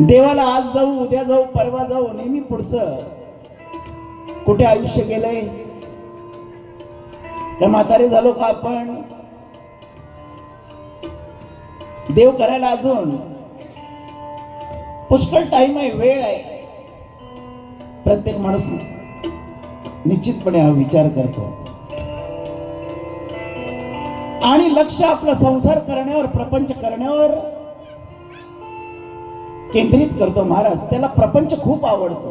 देवाला आज जाऊ उद्या जाऊ परवा जाऊ नेहमी पुढचं. कुठे आयुष्य गेलंय? त्या म्हातारे झालो का आपण? देव करायला अजून. पुष्कळ टाइम आहे वेळ आहे. प्रत्येक माणूस निश्चितपणे हा विचार करतो. आणि लक्ष आपला संसार करण्यावर प्रपंच करण्यावर केंद्रित करतो महाराज. त्याला प्रपंच खूप आवडतो.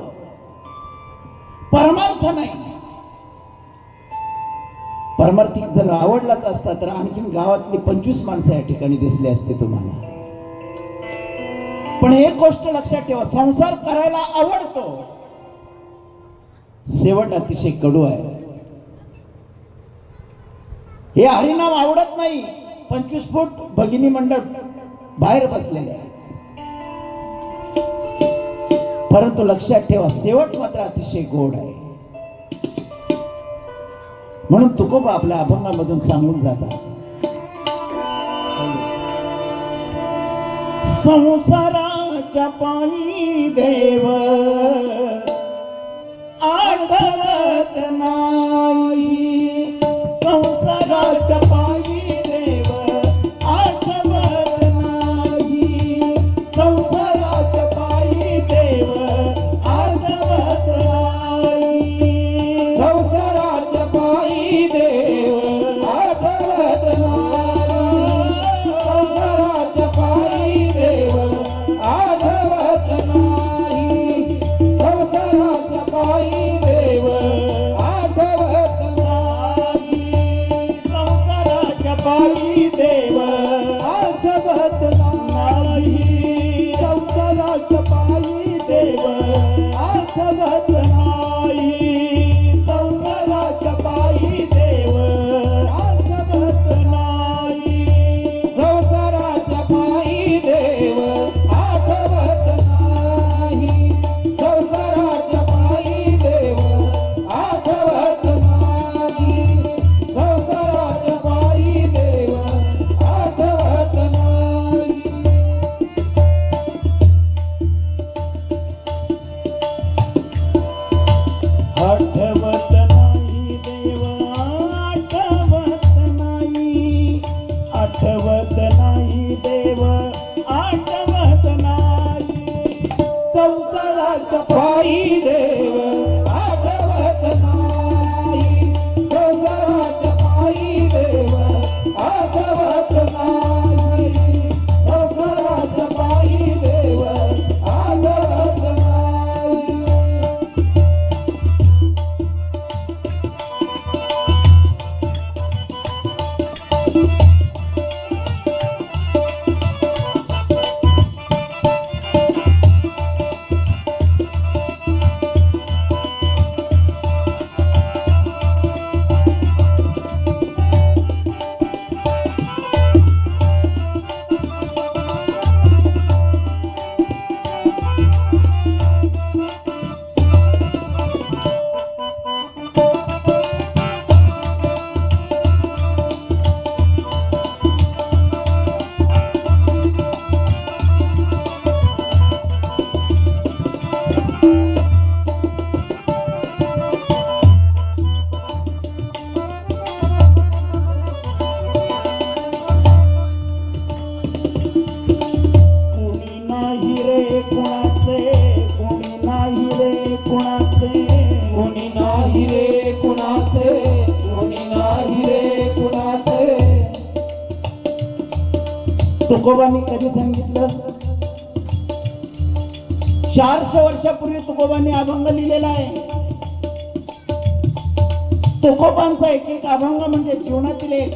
परमार्थ नाही. परमार्थिक जर आवडलाच असता तर आणखीन गावातली पंचवीस माणसं या ठिकाणी दिसली असते तुम्हाला. पण एक गोष्ट लक्षात ठेवा संसार करायला आवडतो. शेवट अतिशय कडू आहे. हे हरिनाम आवडत नाही. पंचवीस फूट भगिनी मंडळ बाहेर बसलेले आहे. परंतु लक्षात ठेवा शेवट मात्र अतिशय गोड आहे. म्हणून तुकोबा आपल्या अभंगामधून सांगून जातात. संसाराच्या पायी देव आठवत नाही. संसाराच्या पायी देव आठवत नाही. पायी देव आठवत नाही. नाही रे कुणाचे कोणी नाही रे कुणाचे. कोणी नाही रे कुणाचे कोणी नाही रे कुणाचे. तुकोबांनी कधी सांगितलं? चारशे वर्षापूर्वी तुकोबांनी अभंग लिहिलेला आहे. तुकोबांचा एक एक अभंग म्हणजे जीवनातील एक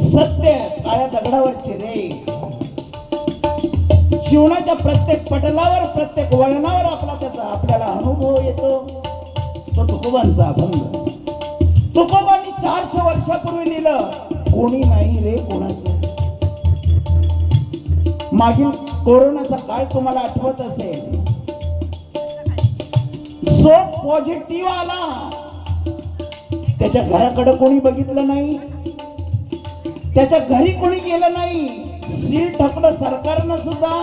सत्य काळ्या दगडावरची रे जीवनाच्या प्रत्येक पटलावर प्रत्येक वळणावर आपला त्याचा आपल्याला अनुभव येतो. तो तुकोबांचा अभंग. तुकोबांनी चारशे वर्षापूर्वी लिहिलं कोणी नाही रे कोणाच. मागील कोरोनाचा काळ तुम्हाला आठवत असेल. जो पॉझिटिव्ह आला. त्याच्या घराकडे कोणी बघितलं नाही? त्याच्या घरी कोणी गेलं नाही? शिर ठोकणं सरकारनं सुद्धा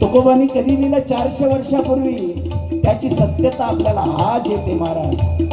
तुकोबानी कधी दिलं चारशे वर्षापूर्वी. त्याची सत्यता आपल्याला आज येते महाराज.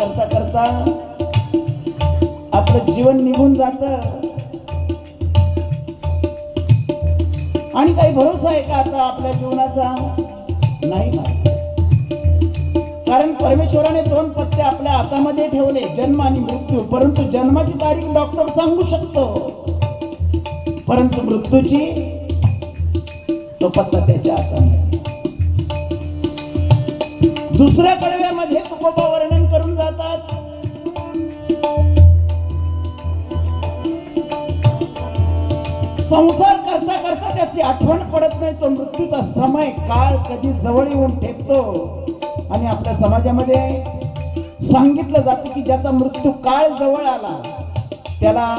करता करता आपलं जीवन निघून जात. आणि काही भरोसा आहे का आता आपल्या जीवनाचा? नाही कारण परमेश्वराने दोन पत्ते आपल्या हातामध्ये ठेवले जन्म आणि मृत्यू. परंतु जन्माची तारीख डॉक्टर सांगू शकतो. परंतु मृत्यूची तो पत्ता त्याच्या हातामध्ये. दुसऱ्या कडव्यामध्ये संसार करता करता त्याची आठवण पडत नाही. तो मृत्यूचा समय काळ कधी जवळ येऊन ठेपतो. आणि आपल्या समाजामध्ये सांगितलं जातं की ज्याचा मृत्यू काळ जवळ आला त्याला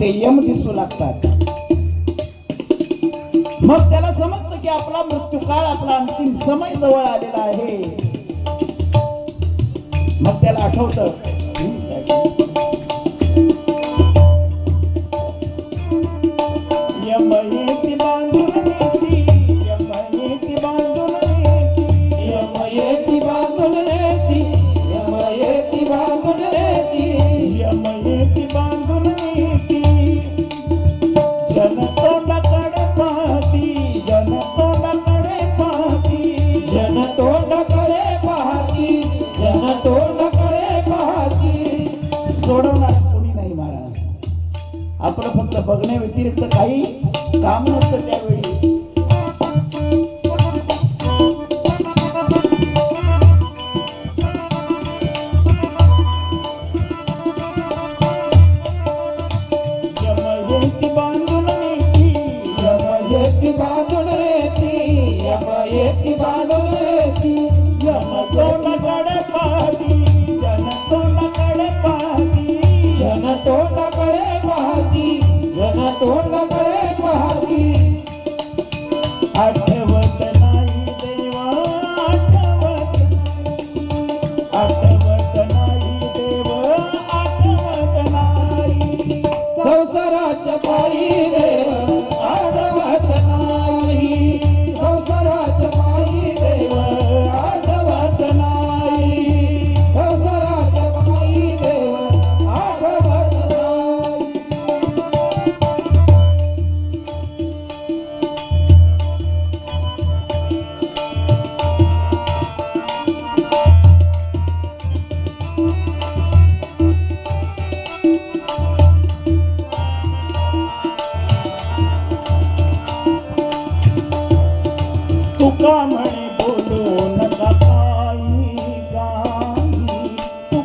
ते यम दिसू लागतात. मग त्याला समजतं की आपला मृत्यू काळ आपला अंतिम समय जवळ आलेला आहे. मग त्याला आठवत बघण्या व्यतिरिक्त काही काम नसतं त्यावेळी.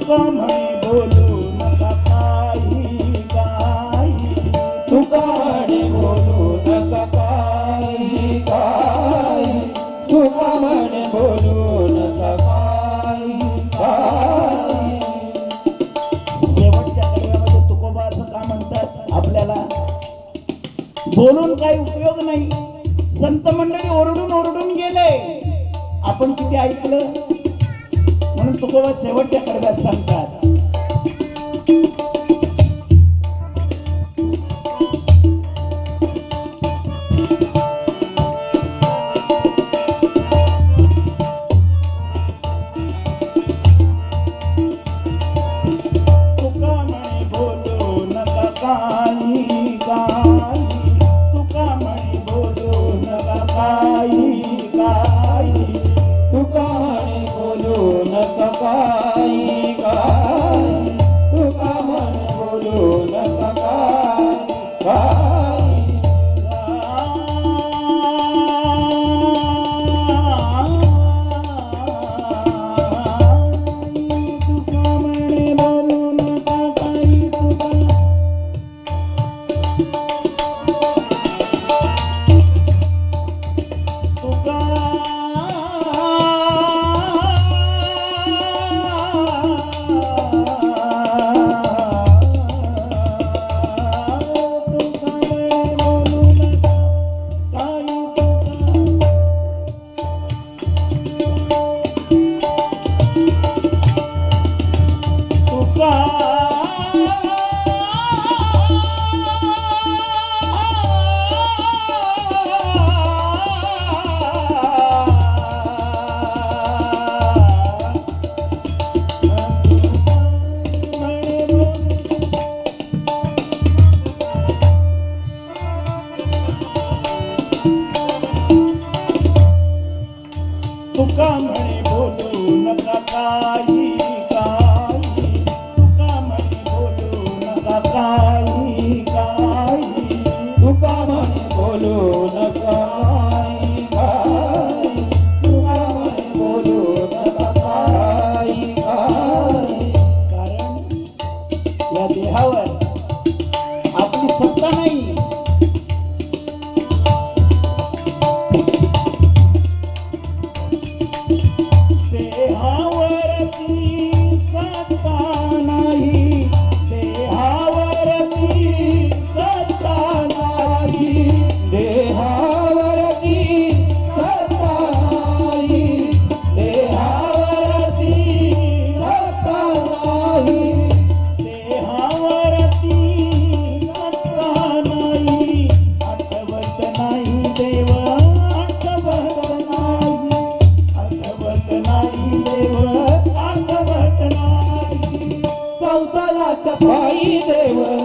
म्हणे बोलू नका काही काही तुका म्हणे बोलू नका काही काही तुका म्हणे बोलू नका काही काही शेवटच्या कलियामध्ये तुकोबा असं का म्हणतात? आपल्याला बोलून काही उपयोग नाही. संत मंडळी ओरडून ओरडून गेले. आपण किती ऐकलं? म्हणून तुकोबा शेवटच्या कडव्यात सांगतात. तुका म्हणे नका पायी देव.